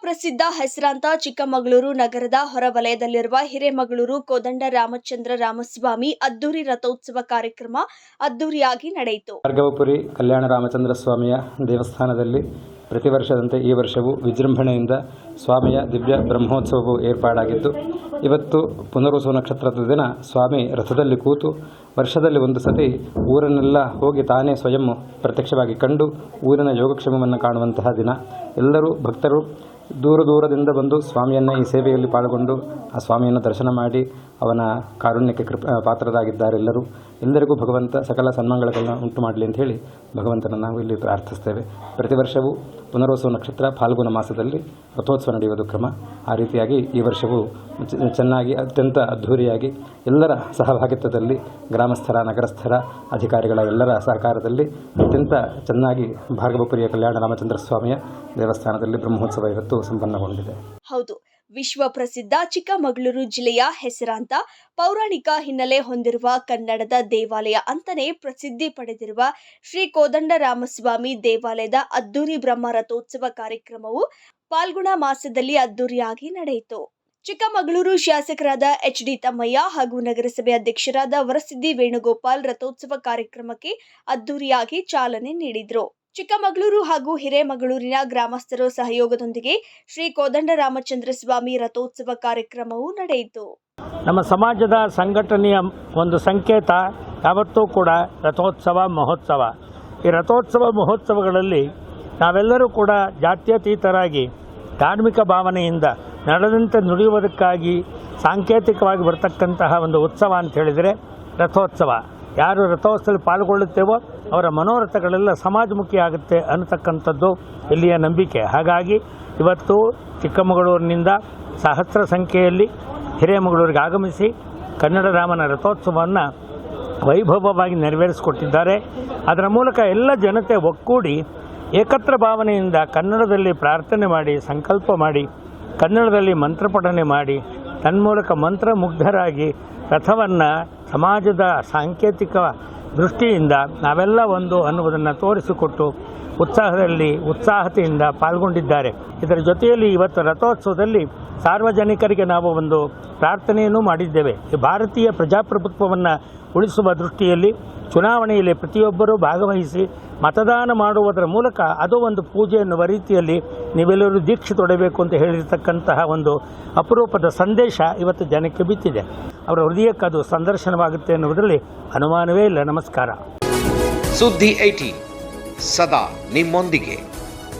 ಪ್ರಸಿದ್ಧ ಹೆಸರಾಂತ ಚಿಕ್ಕಮಗಳೂರು ನಗರದ ಹೊರವಲಯದಲ್ಲಿರುವ ಹಿರೇಮಗಳೂರು ಕೋದಂಡ ರಾಮಚಂದ್ರ ರಾಮಸ್ವಾಮಿ ಅದ್ದೂರಿ ರಥೋತ್ಸವ ಕಾರ್ಯಕ್ರಮ ಅದ್ದೂರಿಯಾಗಿ ನಡೆಯಿತು. ಭಾರ್ಗವಪುರಿ ಕಲ್ಯಾಣ ರಾಮಚಂದ್ರ ಸ್ವಾಮಿಯ ದೇವಸ್ಥಾನದಲ್ಲಿ ಪ್ರತಿ ವರ್ಷದಂತೆ ಈ ವರ್ಷವೂ ವಿಜೃಂಭಣೆಯಿಂದ ಸ್ವಾಮಿಯ ದಿವ್ಯ ಬ್ರಹ್ಮೋತ್ಸವವು ಏರ್ಪಾಡಾಗಿತ್ತು. ಇವತ್ತು ಪುನರ್ವಸು ನಕ್ಷತ್ರದ ದಿನ ಸ್ವಾಮಿ ರಥದಲ್ಲಿ ಕೂತು ವರ್ಷದಲ್ಲಿ ಒಂದು ಸತಿ ಊರನ್ನೆಲ್ಲ ಹೋಗಿ ತಾನೇ ಸ್ವಯಂ ಪ್ರತ್ಯಕ್ಷವಾಗಿ ಕಂಡು ಊರಿನ ಯೋಗಕ್ಷೇಮವನ್ನು ಕಾಣುವಂತಹ ದಿನ. ಎಲ್ಲರೂ ಭಕ್ತರು ದೂರ ದೂರದಿಂದ ಬಂದು ಸ್ವಾಮಿಯನ್ನು ಈ ಸೇವೆಯಲ್ಲಿ ಪಾಲ್ಗೊಂಡು ಆ ಸ್ವಾಮಿಯನ್ನು ದರ್ಶನ ಮಾಡಿ ಅವನ ಕಾರುಣ್ಯಕ್ಕೆ ಕೃಪ ಪಾತ್ರರಾಗಿದ್ದಾರೆಲ್ಲರೂ ಎಲ್ಲರಿಗೂ ಭಗವಂತ ಸಕಲ ಸನ್ಮಾನಗಳನ್ನು ಉಂಟು ಮಾಡಲಿ ಅಂತ ಹೇಳಿ ಭಗವಂತನ ನಾವು ಇಲ್ಲಿ ಪ್ರಾರ್ಥಿಸ್ತೇವೆ. ಪ್ರತಿ ವರ್ಷವೂ ಪುನರ್ವಸವ ನಕ್ಷತ್ರ ಫಾಲ್ಗುಣ ಮಾಸದಲ್ಲಿ ರಥೋತ್ಸವ ನಡೆಯುವುದು ಕ್ರಮ. ಆ ರೀತಿಯಾಗಿ ಈ ವರ್ಷವೂ ಚೆನ್ನಾಗಿ ಅತ್ಯಂತ ಅದ್ಧೂರಿಯಾಗಿ ಎಲ್ಲರ ಸಹಭಾಗಿತ್ವದಲ್ಲಿ ಗ್ರಾಮಸ್ಥರ, ನಗರಸ್ಥರ, ಅಧಿಕಾರಿಗಳ ಎಲ್ಲರ ಸಹಕಾರದಲ್ಲಿ ಅತ್ಯಂತ ಚೆನ್ನಾಗಿ ಭಾರ್ಗವಪುರಿಯ ಕಲ್ಯಾಣ ರಾಮಚಂದ್ರ ಸ್ವಾಮಿಯ ದೇವಸ್ಥಾನದಲ್ಲಿ ಬ್ರಹ್ಮೋತ್ಸವ ಇವತ್ತು ಸಂಪನ್ನಗೊಂಡಿದೆ. ಹೌದು, ವಿಶ್ವ ಪ್ರಸಿದ್ಧ ಚಿಕ್ಕಮಗಳೂರು ಜಿಲ್ಲೆಯ ಹೆಸರಾಂತ ಪೌರಾಣಿಕ ಹಿನ್ನೆಲೆ ಹೊಂದಿರುವ ಕನ್ನಡದ ದೇವಾಲಯ ಅಂತಲೇ ಪ್ರಸಿದ್ಧಿ ಪಡೆದಿರುವ ಶ್ರೀ ಕೋದಂಡರಾಮಸ್ವಾಮಿ ದೇವಾಲಯದ ಅದ್ದೂರಿ ಬ್ರಹ್ಮ ರಥೋತ್ಸವ ಕಾರ್ಯಕ್ರಮವು ಪಾಲ್ಗುಣ ಮಾಸದಲ್ಲಿ ಅದ್ದೂರಿಯಾಗಿ ನಡೆಯಿತು. ಚಿಕ್ಕಮಗಳೂರು ಶಾಸಕರಾದ ಎಚ್ ಡಿ ತಮ್ಮಯ್ಯ ಹಾಗೂ ನಗರಸಭೆ ಅಧ್ಯಕ್ಷರಾದ ವರಸಿದ್ದಿ ವೇಣುಗೋಪಾಲ್ ರಥೋತ್ಸವ ಕಾರ್ಯಕ್ರಮಕ್ಕೆ ಅದ್ದೂರಿಯಾಗಿ ಚಾಲನೆ ನೀಡಿದ್ರು. ಚಿಕ್ಕಮಗಳೂರು ಹಾಗೂ ಹಿರೇಮಗಳೂರಿನ ಗ್ರಾಮಸ್ಥರ ಸಹಯೋಗದೊಂದಿಗೆ ಶ್ರೀ ಕೋದಂಡರಾಮಚಂದ್ರ ಸ್ವಾಮಿ ರಥೋತ್ಸವ ಕಾರ್ಯಕ್ರಮವು ನಡೆಯಿತು. ನಮ್ಮ ಸಮಾಜದ ಸಂಘಟನೆಯ ಒಂದು ಸಂಕೇತ ಯಾವತ್ತೂ ಕೂಡ ರಥೋತ್ಸವ, ಮಹೋತ್ಸವ. ಈ ರಥೋತ್ಸವ, ಮಹೋತ್ಸವಗಳಲ್ಲಿ ನಾವೆಲ್ಲರೂ ಕೂಡ ಜಾತ್ಯತೀತರಾಗಿ ಧಾರ್ಮಿಕ ಭಾವನೆಯಿಂದ ನಡೆದಂತೆ ನುಡಿಯುವುದಕ್ಕಾಗಿ ಸಾಂಕೇತಿಕವಾಗಿ ಬರ್ತಕ್ಕಂತಹ ಒಂದು ಉತ್ಸವ ಅಂತ ಹೇಳಿದರೆ ರಥೋತ್ಸವ. ಯಾರು ರಥೋತ್ಸವದಲ್ಲಿ ಪಾಲ್ಗೊಳ್ಳುತ್ತೇವೋ ಅವರ ಮನೋರಥಗಳೆಲ್ಲ ಸಮಾಜಮುಖಿ ಆಗುತ್ತೆ ಅನ್ನತಕ್ಕಂಥದ್ದು ಇಲ್ಲಿಯ ನಂಬಿಕೆ. ಹಾಗಾಗಿ ಇವತ್ತು ಚಿಕ್ಕಮಗಳೂರಿನಿಂದ ಸಹಸ್ರ ಸಂಖ್ಯೆಯಲ್ಲಿ ಹಿರೇಮಗಳೂರಿಗೆ ಆಗಮಿಸಿ ಕನ್ನಡ ರಾಮನ ರಥೋತ್ಸವವನ್ನು ವೈಭವವಾಗಿ ನೆರವೇರಿಸಿಕೊಟ್ಟಿದ್ದಾರೆ. ಅದರ ಮೂಲಕ ಎಲ್ಲ ಜನತೆ ಒಕ್ಕೂಡಿ ಏಕತ್ರ ಭಾವನೆಯಿಂದ ಕನ್ನಡದಲ್ಲಿ ಪ್ರಾರ್ಥನೆ ಮಾಡಿ, ಸಂಕಲ್ಪ ಮಾಡಿ, ಕನ್ನಡದಲ್ಲಿ ಮಂತ್ರಪಠನೆ ಮಾಡಿ, ತನ್ಮೂಲಕ ಮಂತ್ರಮುಗ್ಧರಾಗಿ ರಥವನ್ನು ಸಮಾಜದ ಸಾಂಕೇತಿಕ ದೃಷ್ಟಿಯಿಂದ ನಾವೆಲ್ಲ ಒಂದು ಅನ್ನುವುದನ್ನು ತೋರಿಸಿಕೊಟ್ಟು ಉತ್ಸಾಹದಲ್ಲಿ, ಉತ್ಸಾಹತೆಯಿಂದ ಪಾಲ್ಗೊಂಡಿದ್ದಾರೆ. ಇದರ ಜೊತೆಯಲ್ಲಿ ಇವತ್ತು ರಥೋತ್ಸವದಲ್ಲಿ ಸಾರ್ವಜನಿಕರಿಗೆ ನಾವು ಒಂದು ಪ್ರಾರ್ಥನೆಯನ್ನು ಮಾಡಿದ್ದೇವೆ. ಭಾರತೀಯ ಪ್ರಜಾಪ್ರಭುತ್ವವನ್ನು ಉಳಿಸುವ ದೃಷ್ಟಿಯಲ್ಲಿ ಚುನಾವಣೆಯಲ್ಲಿ ಪ್ರತಿಯೊಬ್ಬರೂ ಭಾಗವಹಿಸಿ ಮತದಾನ ಮಾಡುವುದರ ಮೂಲಕ ಅದು ಒಂದು ಪೂಜೆ ಎನ್ನುವ ರೀತಿಯಲ್ಲಿ ನೀವೆಲ್ಲರೂ ದೀಕ್ಷೆ ತೊಡಬೇಕು ಅಂತ ಹೇಳಿರ್ತಕ್ಕಂತಹ ಒಂದು ಅಪರೂಪದ ಸಂದೇಶ ಇವತ್ತು ಜನಕ್ಕೆ ಬಿತ್ತಿದೆ ಅವರ ಹೃದಯಕ್ಕೆ ಅದು ಸಂದರ್ಶನವಾಗುತ್ತೆ ಎನ್ನುವುದರಲ್ಲಿ ಅನುಮಾನವೇ ಇಲ್ಲ. ನಮಸ್ಕಾರ. ಸುದ್ದಿ ಐಟಿ ಸದಾ ನಿಮ್ಮೊಂದಿಗೆ.